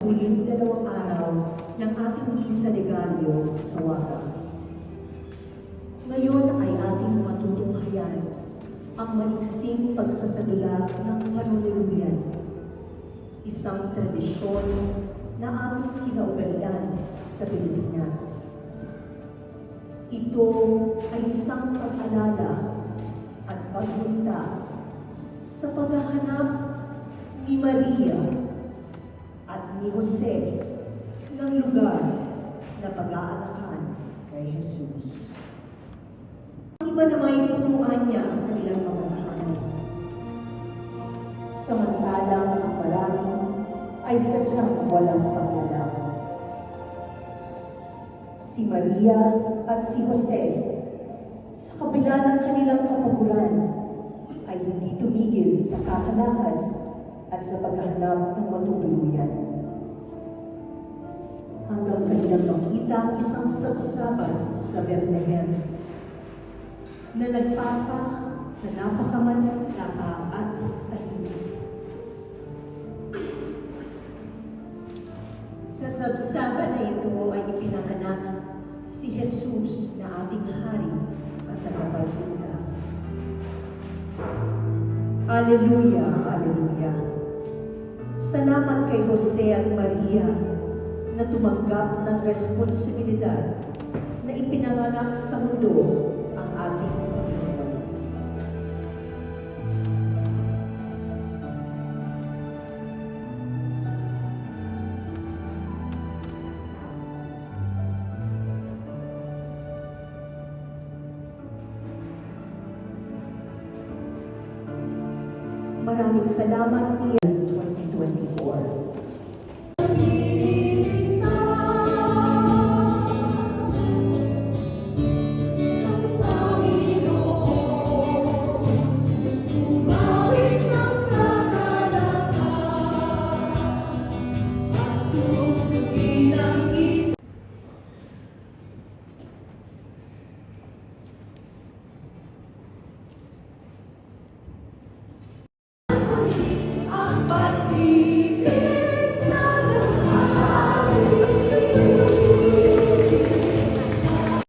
huling dalawang araw ng ating misa legalyo sa Waga. Ngayon ay ating matutunghayan ang maliksing pagsasadula ng panunuluyan, isang tradisyon na aming kinaugalian sa Pilipinas. Ito ay isang pag-alala at pagmulita sa paghahanap ni Maria at ni Jose ng lugar na pag-aalakan kay Jesus. Ang iba naman punuan niya ang kanilang mga tahanan. Samantalang ang marami ay sadyang walang pangalaman. Si Maria at si Jose, sa kabila ng kanilang kapaguran, ay hindi tumigil sa kakalakad at sa paghahanap ng matutuluyan. Hanggang kanilang makita ang isang sabsaban sa Bethlehem na nagpapa, na napakamanlapa at tahimik. Sa sabsaban na ito ay ipinanganak si Jesus na ating hari at tagapagligtas. Aleluya, Aleluya. Jose at Maria na tumanggap ng responsibilidad na ipinanganak sa mundo ang ating Panginoon. Maraming salamat, Ian 2024.